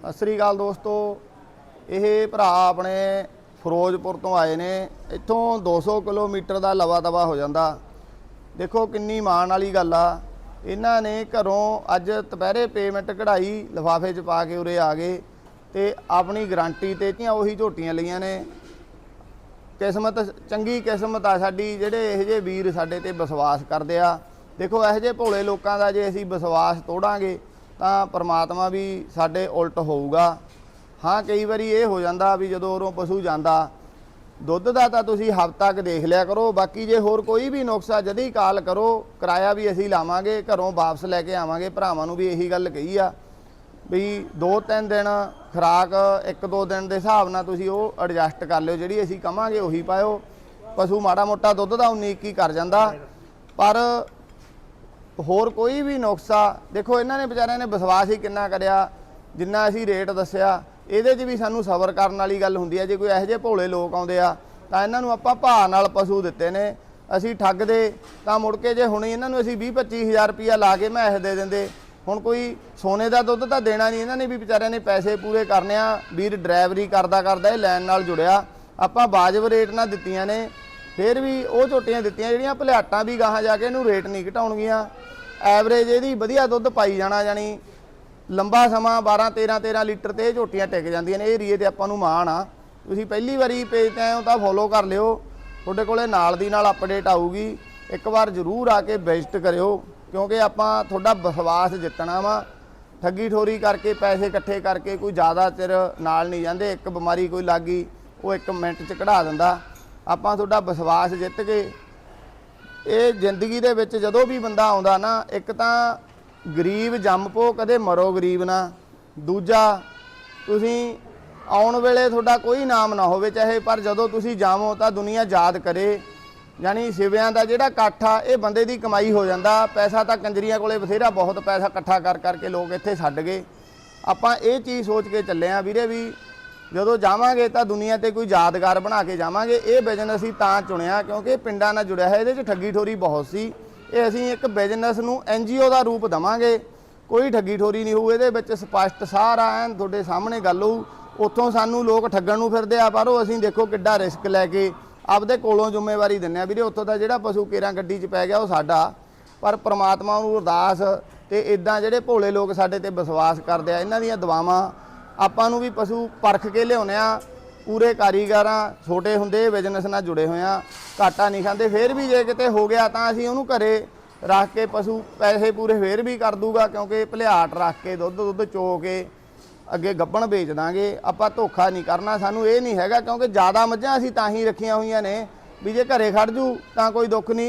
ਸਤਿ ਸ੍ਰੀ ਅਕਾਲ ਦੋਸਤੋ। ਇਹ ਭਰਾ ਆਪਣੇ ਫਿਰੋਜ਼ਪੁਰ ਤੋਂ ਆਏ ਨੇ। ਇੱਥੋਂ 200 ਕਿਲੋਮੀਟਰ ਦਾ ਲਵਾ ਤਵਾ ਹੋ ਜਾਂਦਾ। ਦੇਖੋ ਕਿੰਨੀ ਮਾਣ ਵਾਲੀ ਗੱਲ ਆ। ਇਹਨਾਂ ਨੇ ਘਰੋਂ ਅੱਜ ਦੁਪਹਿਰੇ ਪੇਮੈਂਟ ਕਢਾਈ, ਲਿਫਾਫੇ 'ਚ ਪਾ ਕੇ ਉਰੇ ਆ ਗਏ ਤੇ ਆਪਣੀ ਗਾਰੰਟੀ ਤੇ ਤੀਆਂ ਉਹੀ ਝੋਟੀਆਂ ਲਈਆਂ ਨੇ। ਕਿਸਮਤ, ਚੰਗੀ ਕਿਸਮਤ ਆ ਸਾਡੀ, ਜਿਹੜੇ ਇਹੋ ਜਿਹੇ ਵੀਰ ਸਾਡੇ ਤੇ ਵਿਸ਼ਵਾਸ ਕਰਦੇ ਆ। ਦੇਖੋ ਇਹੋ ਜਿਹੇ ਭੋਲੇ ਲੋਕਾਂ ਦਾ ਜੇ ਅਸੀਂ ਵਿਸ਼ਵਾਸ ਤੋੜਾਂਗੇ ਤਾਂ ਪਰਮਾਤਮਾ ਵੀ ਸਾਡੇ ਉਲਟ ਹੋਊਗਾ। ਹਾਂ, ਕਈ ਵਾਰੀ ਇਹ ਹੋ ਜਾਂਦਾ ਵੀ ਜਦੋਂ ਉਰੋਂ ਪਸ਼ੂ ਜਾਂਦਾ, ਦੁੱਧ ਦਾ ਤਾਂ ਤੁਸੀਂ ਹਫ਼ਤਾ ਤੱਕ ਦੇਖ ਲਿਆ ਕਰੋ, ਬਾਕੀ ਜੇ ਹੋਰ ਕੋਈ ਵੀ ਨੁਕਸਾ ਜਦੀ ਕਾਲ ਕਰੋ, ਕਿਰਾਇਆ ਵੀ ਅਸੀਂ ਲਾਵਾਂਗੇ, ਘਰੋਂ ਵਾਪਸ ਲੈ ਕੇ ਆਵਾਂਗੇ, ਭਰਾਵਾਂ ਨੂੰ ਵੀ ਇਹੀ ਗੱਲ ਕਹੀ ਆ ਵੀ 2-3 ਦਿਨ ਖਰਾਕ 1-2 ਦਿਨ ਦੇ ਹਿਸਾਬ ਨਾਲ ਤੁਸੀਂ ਉਹ ਐਡਜਸਟ ਕਰ ਲਿਓ, ਜਿਹੜੀ ਅਸੀਂ ਕਵਾਂਗੇ ਉਹੀ ਪਾਇਓ। ਪਸ਼ੂ ਮਾੜਾ ਮੋਟਾ ਦੁੱਧ ਦਾ 19 ਕੀ ਕਰ ਜਾਂਦਾ, ਪਰ ਹੋਰ ਕੋਈ ਵੀ ਨੁਕਸਾ, ਦੇਖੋ ਇਹਨਾਂ ਨੇ ਵਿਚਾਰਿਆਂ ਨੇ ਵਿਸ਼ਵਾਸ ਹੀ ਕਿੰਨਾ ਕਰਿਆ, ਜਿੰਨਾ ਅਸੀਂ ਰੇਟ ਦੱਸਿਆ, ਇਹਦੇ 'ਚ ਵੀ ਸਾਨੂੰ ਸਬਰ ਕਰਨ ਵਾਲੀ ਗੱਲ ਹੁੰਦੀ ਹੈ, ਜੇ ਕੋਈ ਇਹੋ ਜਿਹੇ ਭੋਲੇ ਲੋਕ ਆਉਂਦੇ ਆ, ਤਾਂ ਇਹਨਾਂ ਨੂੰ ਆਪਾਂ ਭਾਅ ਨਾਲ ਪਸ਼ੂ ਦਿੱਤੇ ਨੇ, ਅਸੀਂ ਠੱਗਦੇ, ਤਾਂ ਮੁੜ ਕੇ ਜੇ ਹੁਣ ਇਹਨਾਂ ਨੂੰ ਅਸੀਂ 20 25000 ਰੁਪਇਆ ਲਾ ਕੇ ਮੈਂ ਇਹ ਦੇ ਦਿੰਦੇ, ਹੁਣ ਕੋਈ ਸੋਨੇ ਦਾ ਦੁੱਧ ਤਾਂ ਦੇਣਾ ਨਹੀਂ, ਇਹਨਾਂ ਨੇ ਵੀ ਵਿਚਾਰਿਆਂ ਨੇ ਪੈਸੇ ਪੂਰੇ ਕਰਨੇ ਆ, ਵੀਰ ਡਰਾਈਵਰੀ ਕਰਦਾ ਕਰਦਾ ਇਹ ਲੈਣ ਨਾਲ ਜੁੜਿਆ, ਆਪਾਂ ਵਾਜਬ ਰੇਟ ਨਾਲ ਦਿੱਤੀਆਂ ਨੇ, ਫਿਰ ਵੀ ਉਹ ਝੋਟੀਆਂ ਦਿੱਤੀਆਂ, ਜਿਹੜੀਆਂ ਭਲਿਆਟਾਂ ਵੀ ਗਾਹਾਂ ਜਾ ਕੇ ਇਹਨੂੰ ਰੇਟ ਨਹੀਂ ਘਟਾਉਣਗੀਆਂ। ਐਵਰੇਜ ਇਹਦੀ ਵਧੀਆ ਦੁੱਧ ਪਾਈ ਜਾਣਾ ਜਾਣੀ ਲੰਬਾ ਸਮਾਂ 12 13 13 ਲੀਟਰ ਤੇ ਇਹ ਝੋਟੀਆਂ ਟਿਕ ਜਾਂਦੀਆਂ ਨੇ, ਇਹ ਏਰੀਏ ਤੇ ਆਪਾਂ ਨੂੰ ਮਾਣ ਆ। ਤੁਸੀਂ ਪਹਿਲੀ ਵਾਰੀ ਪੇਜ ਤੇ ਆਏ ਹੋ ਤਾਂ ਫੋਲੋ ਕਰ ਲਿਓ। ਤੁਹਾਡੇ ਕੋਲੇ ਨਾਲ ਦੀ ਨਾਲ ਅਪਡੇਟ ਆਊਗੀ। ਇੱਕ ਵਾਰ ਜ਼ਰੂਰ ਆ ਕੇ ਵਿਜ਼ਿਟ ਕਰਿਓ, ਕਿਉਂਕਿ ਆਪਾਂ ਤੁਹਾਡਾ ਵਿਸ਼ਵਾਸ ਜਿੱਤਣਾ ਵਾ। ਠੱਗੀ ਠੋਰੀ ਕਰਕੇ, ਪੈਸੇ ਇਕੱਠੇ ਕਰਕੇ ਕੋਈ ਜ਼ਿਆਦਾ ਚਿਰ ਨਾਲ ਨਹੀਂ ਜਾਂਦੇ, ਇੱਕ ਬਿਮਾਰੀ ਕੋਈ ਲੱਗੀ ਉਹ ਇੱਕ ਮਿੰਟ 'ਚ ਕਢਾ ਦਿੰਦਾ। ਆਪਾਂ ਤੁਹਾਡਾ ਵਿਸ਼ਵਾਸ ਜਿੱਤ ਕੇ ਇਹ ਜ਼ਿੰਦਗੀ ਦੇ ਵਿੱਚ ਜਦੋਂ ਵੀ ਬੰਦਾ ਆਉਂਦਾ ਨਾ, ਇੱਕ ਤਾਂ ਗਰੀਬ ਜੰਮ ਪੋ, ਕਦੇ ਮਰੋ ਗਰੀਬ ਨਾ। ਦੂਜਾ, ਤੁਸੀਂ ਆਉਣ ਵੇਲੇ ਤੁਹਾਡਾ ਕੋਈ ਨਾਮ ਨਾ ਹੋਵੇ ਚਾਹੇ, ਪਰ ਜਦੋਂ ਤੁਸੀਂ ਜਾਵੋ ਤਾਂ ਦੁਨੀਆ ਯਾਦ ਕਰੇ। ਯਾਨੀ ਸਿਵਿਆਂ ਦਾ ਜਿਹੜਾ ਇਕੱਠ ਆ, ਇਹ ਬੰਦੇ ਦੀ ਕਮਾਈ ਹੋ ਜਾਂਦਾ। ਪੈਸਾ ਤਾਂ ਕੰਜਰੀਆਂ ਕੋਲੇ ਬਥੇਰਾ, ਬਹੁਤ ਪੈਸਾ ਇਕੱਠਾ ਕਰ ਕਰਕੇ ਲੋਕ ਇੱਥੇ ਛੱਡ ਗਏ। ਆਪਾਂ ਇਹ ਚੀਜ਼ ਸੋਚ ਕੇ ਚੱਲੇ ਆ ਵੀਰੇ ਵੀ ਜਦੋਂ ਜਾਵਾਂਗੇ ਤਾਂ ਦੁਨੀਆ ਤੇ ਕੋਈ ਯਾਦਗਾਰ ਬਣਾ ਕੇ ਜਾਵਾਂਗੇ। ਇਹ ਬਿਜ਼ਨਸ ਅਸੀਂ ਤਾਂ ਚੁਣਿਆ ਕਿਉਂਕਿ ਪਿੰਡਾਂ ਨਾਲ ਜੁੜਿਆ ਹੈ, ਇਹਦੇ 'ਚ ਠੱਗੀ ਠੋਰੀ ਬਹੁਤ ਸੀ। ਇਹ ਅਸੀਂ ਇੱਕ ਬਿਜ਼ਨਸ ਨੂੰ ਐਨਜੀਓ ਦਾ ਰੂਪ ਦਵਾਂਗੇ। ਕੋਈ ਠੱਗੀ ਠੋਰੀ ਨਹੀਂ ਹੋਊ, ਇਹਦੇ ਵਿੱਚ ਸਪਸ਼ਟ ਸਾਰਾ ਐਨ ਤੁਹਾਡੇ ਸਾਹਮਣੇ ਗੱਲ ਹੋਊ। ਉੱਥੋਂ ਸਾਨੂੰ ਲੋਕ ਠੱਗਣ ਨੂੰ ਫਿਰਦੇ ਆ, ਪਰ ਉਹ ਅਸੀਂ ਦੇਖੋ ਕਿੱਡਾ ਰਿਸਕ ਲੈ ਕੇ ਆਪਦੇ ਕੋਲੋਂ ਜ਼ਿੰਮੇਵਾਰੀ ਦਿੰਨੇ ਆ। ਵੀਰੇ, ਉੱਥੋਂ ਦਾ ਜਿਹੜਾ ਪਸ਼ੂ ਕੇਰਾਂ ਗੱਡੀ 'ਚ ਪੈ ਗਿਆ ਉਹ ਸਾਡਾ, ਪਰ ਪ੍ਰਮਾਤਮਾ ਨੂੰ ਅਰਦਾਸ ਤੇ ਇਦਾਂ ਜਿਹੜੇ ਭੋਲੇ ਲੋਕ ਸਾਡੇ ਤੇ ਵਿਸ਼ਵਾਸ ਕਰਦੇ ਆ, ਇਹਨਾਂ ਦੀਆਂ ਦੁਆਵਾਂ ਆਪਾਂ ਨੂੰ ਵੀ ਪਸ਼ੂ ਪਰਖ ਕੇ ਲਿਆਉਨੇ ਆ ਪੂਰੇ ਕਾਰੀਗਰਾਂ ਛੋਟੇ ਹੁੰਦੇ ਬਿਜ਼ਨਸ ਨਾਲ ਜੁੜੇ ਹੋਏ ਆ ਘਾਟਾ ਨਹੀਂ ਖਾਂਦੇ, ਫੇਰ ਵੀ ਜੇ ਕਿਤੇ ਹੋ ਗਿਆ ਤਾਂ ਅਸੀਂ ਉਹਨੂੰ ਘਰੇ ਰੱਖ ਕੇ ਪਸ਼ੂ ਪੈਸੇ ਪੂਰੇ ਫੇਰ ਵੀ ਕਰ ਦੂਗਾ, ਕਿਉਂਕਿ ਭਲਿਆਟ ਰੱਖ ਕੇ, ਦੁੱਧ ਦੁੱਧ ਚੋ ਕੇ ਅੱਗੇ ਗੱਬਣ ਵੇਚ ਦਾਂਗੇ। ਆਪਾਂ ਧੋਖਾ ਨਹੀਂ ਕਰਨਾ, ਸਾਨੂੰ ਇਹ ਨਹੀਂ ਹੈਗਾ, ਕਿਉਂਕਿ ਜ਼ਿਆਦਾ ਮੱਝਾਂ ਅਸੀਂ ਤਾਂ ਹੀ ਰੱਖੀਆਂ ਹੋਈਆਂ ਨੇ। ਵੀ ਜੇ ਘਰੇ ਖੜ ਜੂ ਤਾਂ ਕੋਈ ਦੁੱਖ ਨਹੀਂ।